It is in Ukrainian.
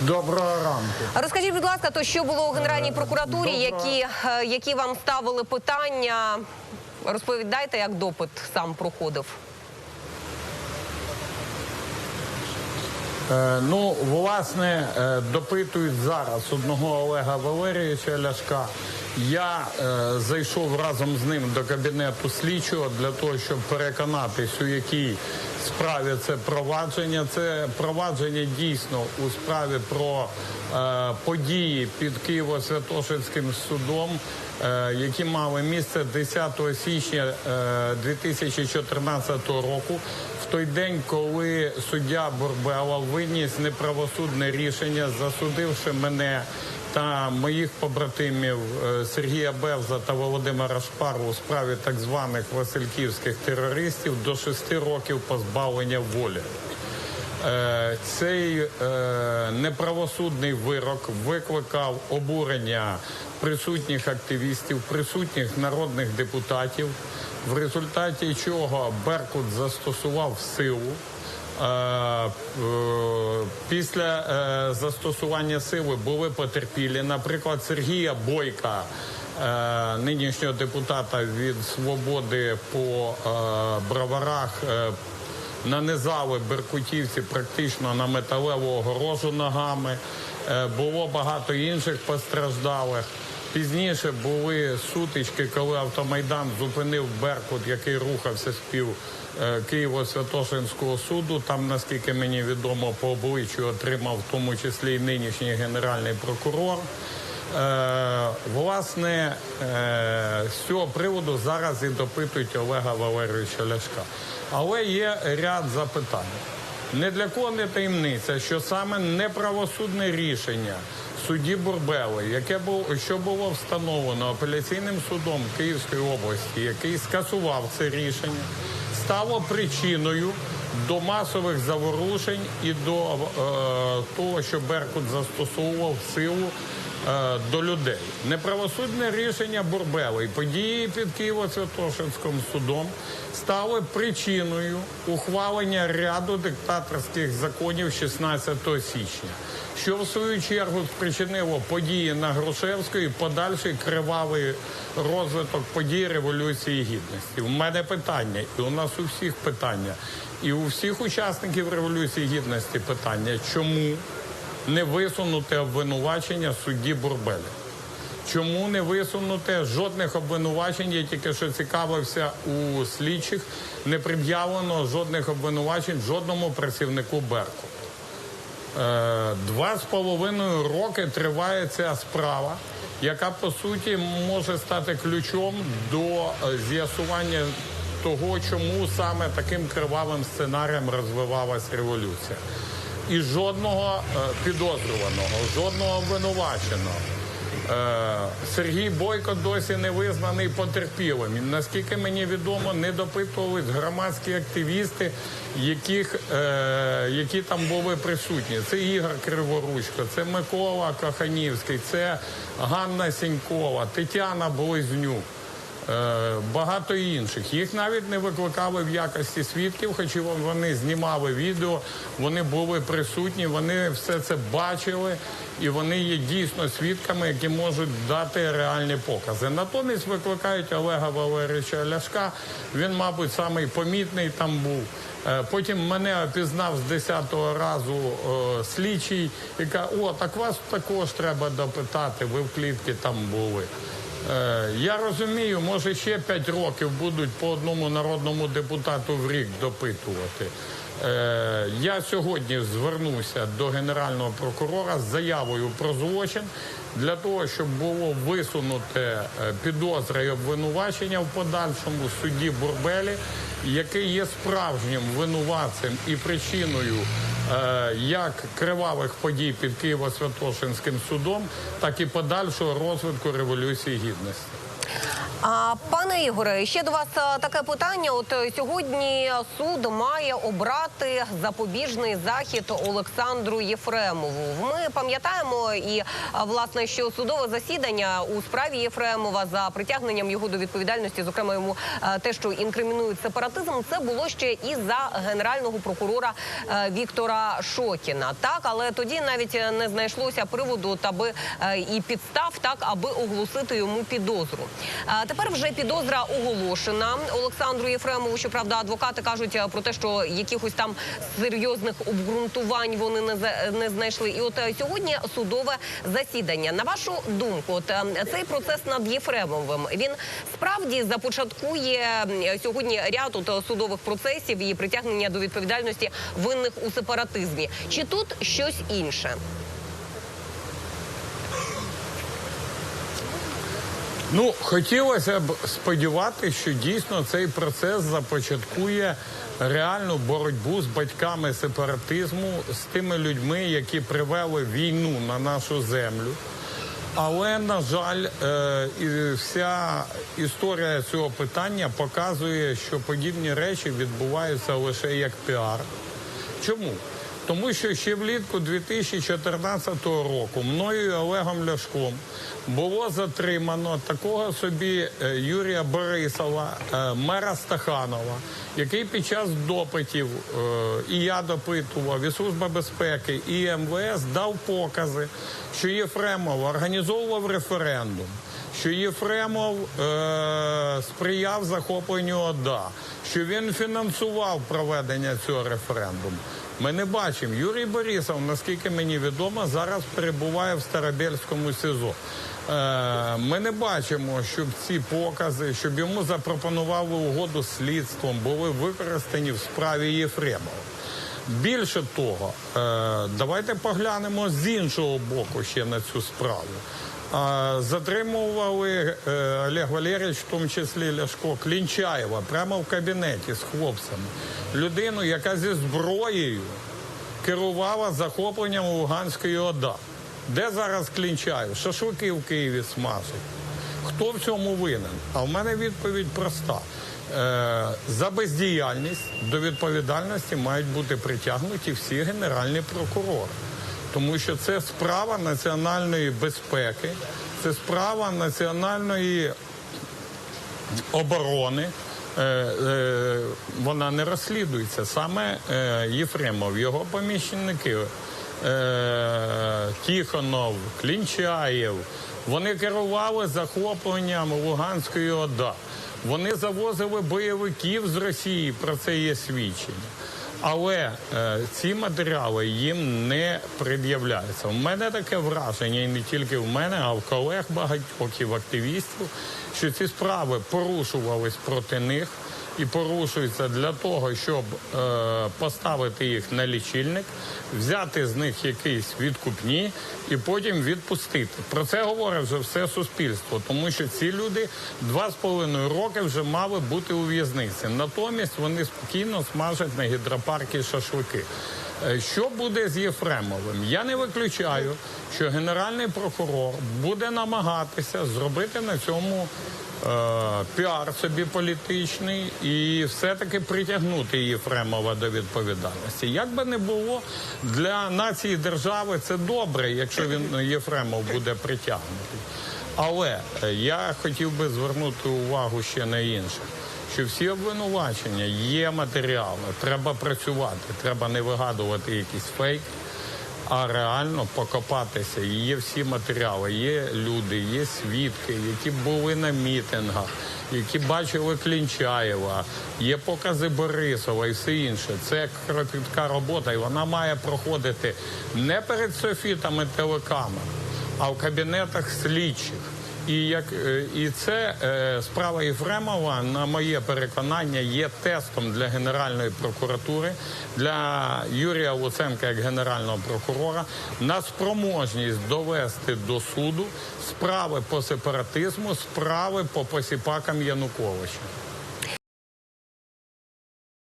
Доброго ранку. Розкажіть, будь ласка, то що було у Генеральній прокуратурі, доброго- які, е, які вам ставили питання? Розповідайте, як допит сам проходив. Е, ну, власне, е, допитують зараз одного Олега Валерійовича Ляшка. Я е, зайшов разом з ним до кабінету слідчого для того, щоб переконатись, у якій справі це провадження. Це провадження дійсно у справі про е, події під Києво-Святошинським судом, е, які мали місце 10 січня е, 2014 року. В той день, коли суддя Бурбела виніс неправосудне рішення, засудивши мене та моїх побратимів е, Сергія Бевза та Володимира Шпару у справі так званих васильківських терористів до шести років позбавлення волі. Е, Цей е, неправосудний вирок викликав обурення присутніх активістів, присутніх народних депутатів, в результаті чого Беркут застосував силу. Е, е, Після е, застосування сили були потерпілі, наприклад, Сергія Бойка, нинішнього депутата від свободи по броварах. Нанизали беркутівці практично на металеву огорожу ногами. Було багато інших постраждалих. Пізніше були сутички, коли автомайдан зупинив Беркут, який рухався з пів е, Києво-Святошинського суду. Там, наскільки мені відомо, по обличчю отримав в тому числі і нинішній генеральний прокурор. Е, власне, е, з цього приводу зараз і допитують Олега Валерійовича Ляшка. Але є ряд запитань. Не для кого не таємниця, що саме неправосудне рішення судді Бурбели, яке було, що було встановлено апеляційним судом Київської області, який скасував це рішення, стало причиною до масових заворушень і до е, того, що Беркут застосовував силу до людей. Неправосудне рішення Бурбели і події під Києво-Святошинським судом стали причиною ухвалення ряду диктаторських законів 16 січня, що в свою чергу спричинило події на Грушевської подальший кривавий розвиток подій Революції Гідності. У мене питання, і у нас у всіх питання, і у всіх учасників Революції Гідності питання, чому не висунути обвинувачення судді Бурбелі? Чому не висунути жодних обвинувачень? Я тільки що цікавився у слідчих, не пред'явлено жодних обвинувачень жодному працівнику Берку. Е, Два з половиною роки триває ця справа, яка по суті може стати ключом до е, з'ясування того, чому саме таким кривавим сценарієм розвивалась революція. І жодного е, підозрюваного, жодного обвинуваченого. Е, Сергій Бойко досі не визнаний потерпілим. Наскільки мені відомо, не допитувались громадські активісти, яких, е, які там були присутні. Це Ігор Криворучко, це Микола Коханівський, це Ганна Сінькова, Тетяна Близнюк. Е, Багато інших. Їх навіть не викликали в якості свідків, хоча вони знімали відео, вони були присутні, вони все це бачили, і вони є дійсно свідками, які можуть дати реальні покази. Натомість викликають Олега Валерійовича Ляшка. Він, мабуть, самий помітний там був. Е, Потім мене опізнав з 10-го разу е, слідчий і каже, о, так вас також треба допитати, ви в клітці там були. Е, Я розумію, може ще 5 років будуть по одному народному депутату в рік допитувати. Е, Я сьогодні звернуся до генерального прокурора з заявою про злочин для того, щоб було висунуте е, підозри і обвинувачення в подальшому судді Бурбелі, який є справжнім винуватцем і причиною як кривавих подій під Києво-Святошинським судом, так і подальшого розвитку революції гідності. А пане Ігоре, ще до вас е, таке питання. От е, сьогодні суд має обрати запобіжний захід Олександру Єфремову. Ми пам'ятаємо і е, власне, що судове засідання у справі Єфремова за притягненням його до відповідальності, зокрема йому те, що інкримінують сепаратизм, це було ще і за генерального прокурора Віктора Шокіна. Так, але тоді навіть не знайшлося приводу, аби і підстав, так аби оголосити йому підозру. Тепер вже підозра оголошена Олександру Єфремову. Щоправда, адвокати кажуть е, про те, що якихось там серйозних обґрунтувань вони не не знайшли. І от е, сьогодні судове засідання. На вашу думку, от е, цей процес над Єфремовим він справді започаткує сьогодні ряд от, судових процесів і притягнення до відповідальності винних у сепаратизмі. Чи тут щось інше? Ну, хотілося б сподіватися, що дійсно цей процес започаткує реальну боротьбу з батьками сепаратизму, з тими людьми, які привели війну на нашу землю. Але, на жаль, е, вся історія цього питання показує, що подібні речі відбуваються лише як піар. Чому? Тому що ще влітку 2014 року мною і Олегом Ляшком було затримано такого собі е, Юрія Борисова, е, мера Стаханова, який під час допитів е, і я допитував, і Служба безпеки, і МВС дав покази, що Єфремов організовував референдум що Єфремов е, сприяв захопленню ОДА, що він фінансував проведення цього референдуму. Ми не бачимо. Юрій Борисов, наскільки мені відомо, зараз перебуває в Старобельському СИЗО. Е, ми не бачимо, щоб ці покази, щоб йому запропонували угоду слідством, були використані в справі Єфремова. Більше того, е, давайте поглянемо з іншого боку ще на цю справу. Затримували е, Олег Валерійович, в тому числі Ляшко Клінчаєва, прямо в кабінеті з хлопцями. Людину, яка зі зброєю керувала захопленням Луганської ОДА. Де зараз Клінчаєв? Шашлики в Києві смажать. Хто в цьому винен? А в мене відповідь проста. Е, за бездіяльність до відповідальності мають бути притягнуті всі генеральні прокурори. Тому що це справа національної безпеки, це справа національної оборони. Е, е, вона не розслідується. Саме е, Єфремов, його поміщенники, Тихонов, Клінчаєв, вони керували захопленням Луганської ОДА. Вони завозили бойовиків з Росії, про це є свідчення. Але е, ці матеріали їм не пред'являються. У мене таке враження, і не тільки в мене, а в колег багатьох і в активістів, що ці справи порушувались проти них і порушуються для того, щоб е, поставити їх на лічильник, взяти з них якісь відкупні і потім відпустити. Про це говорить вже все суспільство, тому що ці люди два з половиною роки вже мали бути у в'язниці. Натомість вони спокійно смажать на гідропарки шашлики. Е, Що буде з Єфремовим? Я не виключаю, що генеральний прокурор буде намагатися зробити на цьому піар собі політичний і все-таки притягнути Єфремова до відповідальності. Як би не було для нації держави, це добре, якщо він Єфремов буде притягнутий. Але е, я хотів би звернути увагу ще на інше. Що всі обвинувачення є матеріали, треба працювати, треба не вигадувати якісь фейки, а реально покопатися. Є всі матеріали, є люди, є свідки, які були на мітингах, які бачили Клінчаєва, є покази Борисова і все інше. Це кропітка робота, і вона має проходити не перед софітами телекамер, а в кабінетах слідчих. І як е, і це е, справа Єфремова, на моє переконання, є тестом для Генеральної прокуратури, для Юрія Луценка як генерального прокурора на спроможність довести до суду справи по сепаратизму, справи по посіпакам Януковича.